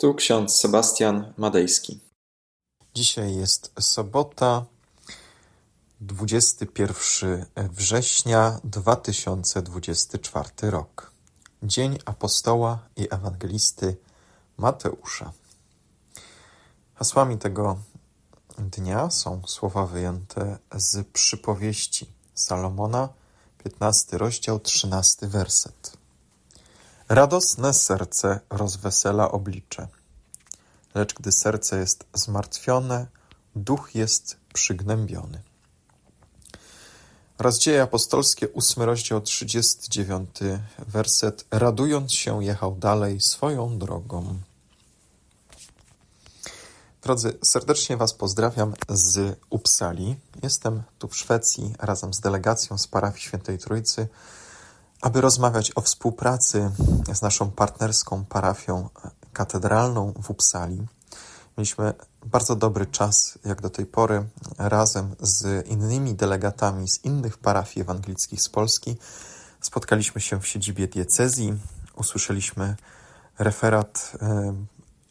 Tu ksiądz Sebastian Madejski. Dzisiaj jest sobota, 21 września 2024 rok. Dzień apostoła i ewangelisty Mateusza. Hasłami tego dnia są słowa wyjęte z przypowieści Salomona, 15 rozdział, 13 werset. Radosne serce rozwesela oblicze, lecz gdy serce jest zmartwione, duch jest przygnębiony. Raz dzieje apostolskie, ósmy rozdział, 39 werset. Radując się, jechał dalej swoją drogą. Drodzy, serdecznie Was pozdrawiam z Uppsali. Jestem tu w Szwecji razem z delegacją z parafii Świętej Trójcy, aby rozmawiać o współpracy z naszą partnerską parafią katedralną w Uppsali. Mieliśmy bardzo dobry czas, jak do tej pory, razem z innymi delegatami z innych parafii ewangelickich z Polski. Spotkaliśmy się w siedzibie diecezji, usłyszeliśmy referat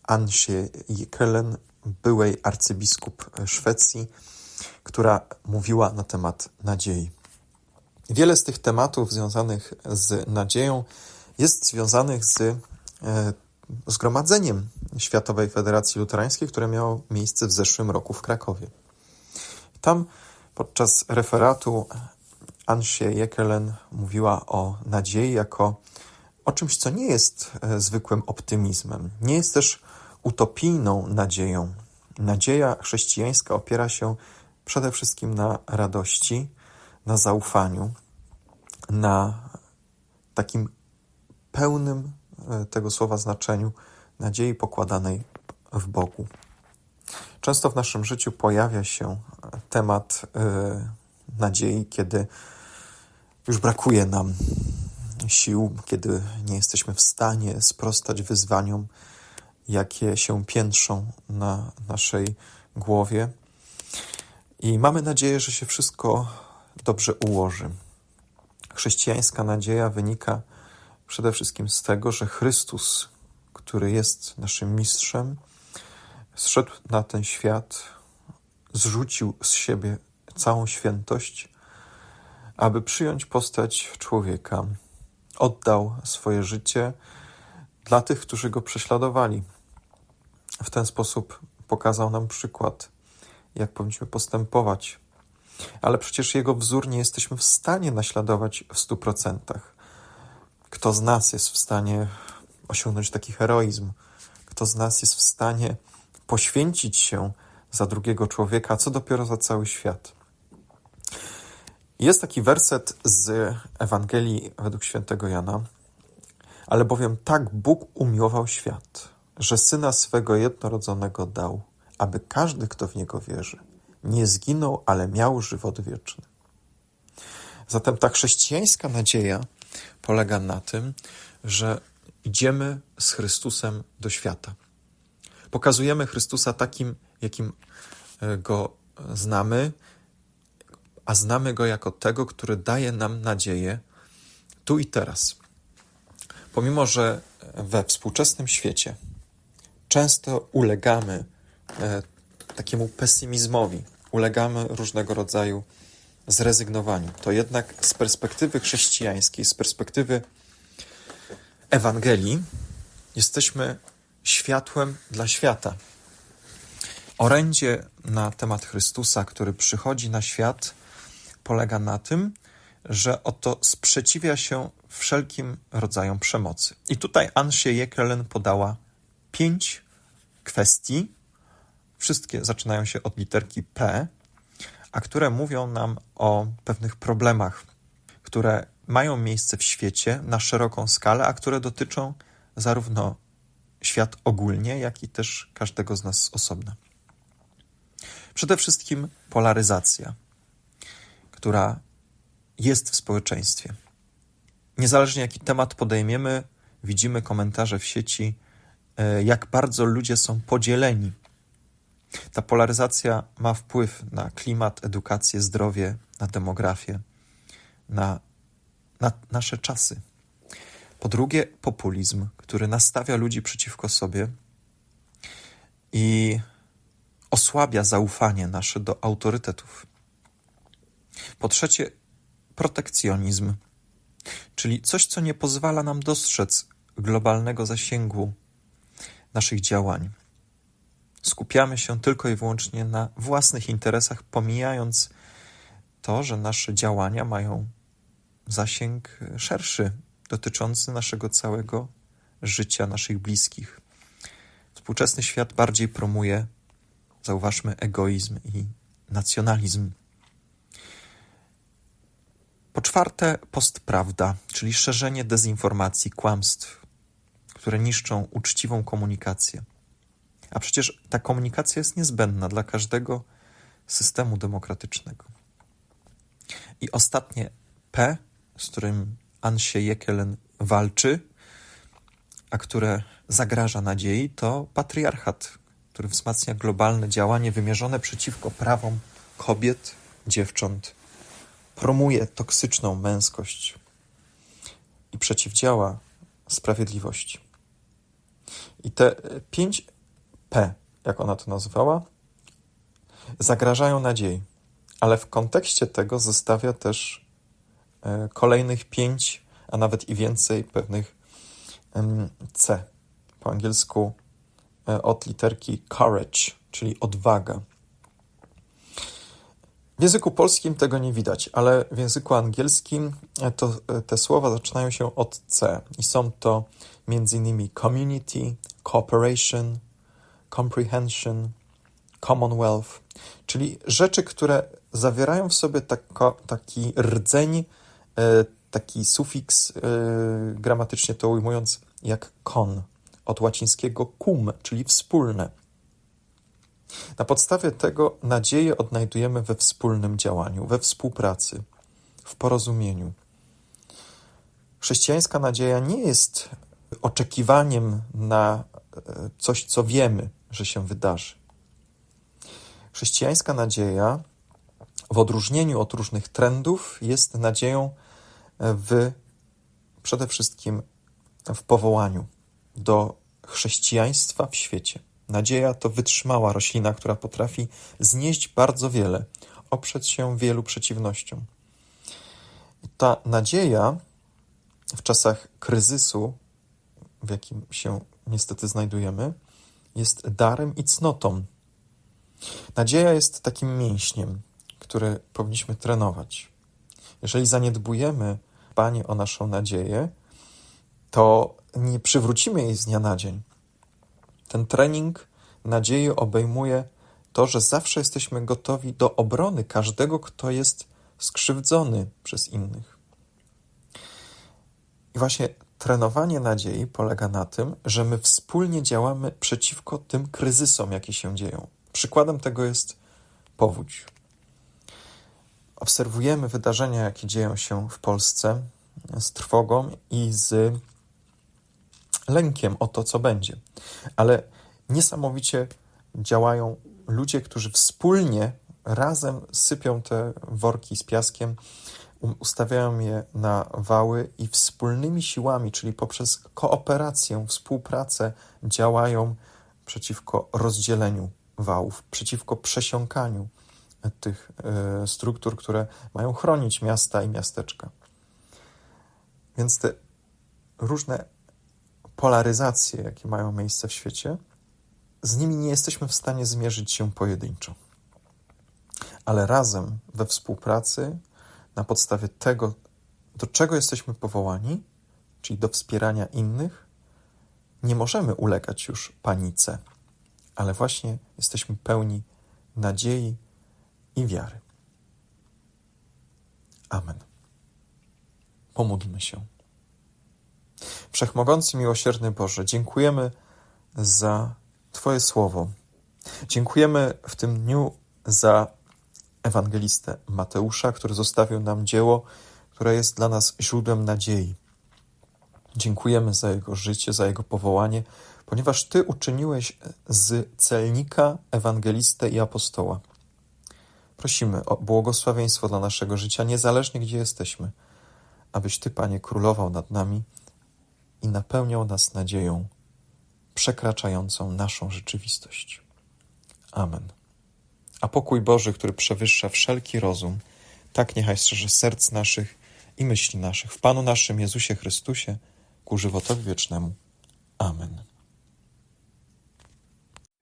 Ansie Jekelen, byłej arcybiskup Szwecji, która mówiła na temat nadziei. Wiele z tych tematów związanych z nadzieją jest związanych z e, zgromadzeniem Światowej Federacji Luterańskiej, które miało miejsce w zeszłym roku w Krakowie. Tam podczas referatu Ansie Jekelen mówiła o nadziei jako o czymś, co nie jest e, zwykłym optymizmem. Nie jest też utopijną nadzieją. Nadzieja chrześcijańska opiera się przede wszystkim na radości, na zaufaniu, na takim pełnym e, tego słowa znaczeniu nadziei pokładanej w Bogu. Często w naszym życiu pojawia się temat e, nadziei, kiedy już brakuje nam sił, kiedy nie jesteśmy w stanie sprostać wyzwaniom, jakie się piętrzą na naszej głowie. I mamy nadzieję, że się wszystko dobrze ułoży. Chrześcijańska nadzieja wynika przede wszystkim z tego, że Chrystus, który jest naszym mistrzem, zszedł na ten świat, zrzucił z siebie całą świętość, aby przyjąć postać człowieka. Oddał swoje życie dla tych, którzy go prześladowali. W ten sposób pokazał nam przykład, jak powinniśmy postępować. Ale przecież jego wzór nie jesteśmy w stanie naśladować w stu procentach. Kto z nas jest w stanie osiągnąć taki heroizm? Kto z nas jest w stanie poświęcić się za drugiego człowieka, a co dopiero za cały świat? Jest taki werset z Ewangelii według świętego Jana. Ale bowiem tak Bóg umiłował świat, że syna swego jednorodzonego dał, aby każdy, kto w niego wierzy, nie zginął, ale miał żywot wieczny. Zatem ta chrześcijańska nadzieja polega na tym, że idziemy z Chrystusem do świata. Pokazujemy Chrystusa takim, jakim e, go znamy, a znamy go jako tego, który daje nam nadzieję tu i teraz. Pomimo, że we współczesnym świecie często ulegamy e, takiemu pesymizmowi, ulegamy różnego rodzaju zrezygnowaniu, to jednak z perspektywy chrześcijańskiej, z perspektywy Ewangelii, jesteśmy światłem dla świata. Orędzie na temat Chrystusa, który przychodzi na świat, polega na tym, że oto sprzeciwia się wszelkim rodzajom przemocy. I tutaj Ansie Jekelen podała pięć kwestii. Wszystkie zaczynają się od literki P, a które mówią nam o pewnych problemach, które mają miejsce w świecie na szeroką skalę, a które dotyczą zarówno świat ogólnie, jak i też każdego z nas osobna. Przede wszystkim polaryzacja, która jest w społeczeństwie. Niezależnie jaki temat podejmiemy, widzimy komentarze w sieci, e, jak bardzo ludzie są podzieleni. Ta polaryzacja ma wpływ na klimat, edukację, zdrowie, na demografię, na, na nasze czasy. Po drugie, populizm, który nastawia ludzi przeciwko sobie, i osłabia zaufanie nasze do autorytetów. Po trzecie, protekcjonizm, czyli coś, co nie pozwala nam dostrzec globalnego zasięgu naszych działań. Skupiamy się tylko i wyłącznie na własnych interesach, pomijając to, że nasze działania mają zasięg szerszy, dotyczący naszego całego życia, naszych bliskich. Współczesny świat bardziej promuje, zauważmy, egoizm i nacjonalizm. Po czwarte, postprawda, czyli szerzenie dezinformacji, kłamstw, które niszczą uczciwą komunikację. A przecież ta komunikacja jest niezbędna dla każdego systemu demokratycznego. I ostatnie P, z którym Ansie Jekelen walczy, a które zagraża nadziei, to patriarchat, który wzmacnia globalne działanie wymierzone przeciwko prawom kobiet, dziewcząt, promuje toksyczną męskość i przeciwdziała sprawiedliwości. I te pięć P, jak ona to nazwała, zagrażają nadziei, ale w kontekście tego zostawia też e, kolejnych pięć, a nawet i więcej pewnych C. Po angielsku e, od literki courage, czyli odwaga. W języku polskim tego nie widać, ale w języku angielskim e, to, te słowa zaczynają się od C i są to m.in. community, cooperation, comprehension, commonwealth, czyli rzeczy, które zawierają w sobie tako, taki rdzeń, e, taki sufiks, gramatycznie to ujmując, jak con, od łacińskiego cum, czyli wspólne. Na podstawie tego nadzieję odnajdujemy we wspólnym działaniu, we współpracy, w porozumieniu. Chrześcijańska nadzieja nie jest oczekiwaniem na e, coś, co wiemy, że się wydarzy. Chrześcijańska nadzieja, w odróżnieniu od różnych trendów, jest nadzieją w przede wszystkim w powołaniu do chrześcijaństwa w świecie. Nadzieja to wytrzymała roślina, która potrafi znieść bardzo wiele, oprzeć się wielu przeciwnościom. Ta nadzieja w czasach kryzysu, w jakim się niestety znajdujemy, jest darem i cnotą. Nadzieja jest takim mięśniem, który powinniśmy trenować. Jeżeli zaniedbujemy dbanie o naszą nadzieję, to nie przywrócimy jej z dnia na dzień. Ten trening nadziei obejmuje to, że zawsze jesteśmy gotowi do obrony każdego, kto jest skrzywdzony przez innych. I właśnie trenowanie nadziei polega na tym, że my wspólnie działamy przeciwko tym kryzysom, jakie się dzieją. Przykładem tego jest powódź. Obserwujemy wydarzenia, jakie dzieją się w Polsce z trwogą i z lękiem o to, co będzie. Ale niesamowicie działają ludzie, którzy wspólnie, razem sypią te worki z piaskiem, ustawiają je na wały i wspólnymi siłami, czyli poprzez kooperację, współpracę, działają przeciwko rozdzieleniu wałów, przeciwko przesiąkaniu tych y, struktur, które mają chronić miasta i miasteczka. Więc te różne polaryzacje, jakie mają miejsce w świecie, z nimi nie jesteśmy w stanie zmierzyć się pojedynczo. Ale razem, we współpracy, na podstawie tego, do czego jesteśmy powołani, czyli do wspierania innych, nie możemy ulegać już panice, ale właśnie jesteśmy pełni nadziei i wiary. Amen. Pomódlmy się. Wszechmogący, miłosierny Boże, dziękujemy za Twoje słowo. Dziękujemy w tym dniu za ewangelistę Mateusza, który zostawił nam dzieło, które jest dla nas źródłem nadziei. Dziękujemy za jego życie, za jego powołanie, ponieważ Ty uczyniłeś z celnika ewangelistę i apostoła. Prosimy o błogosławieństwo dla naszego życia, niezależnie gdzie jesteśmy, abyś Ty, Panie, królował nad nami i napełniał nas nadzieją przekraczającą naszą rzeczywistość. Amen. A pokój Boży, który przewyższa wszelki rozum, tak niechaj strzeże serc naszych i myśli naszych w Panu naszym Jezusie Chrystusie ku żywotowi wiecznemu. Amen.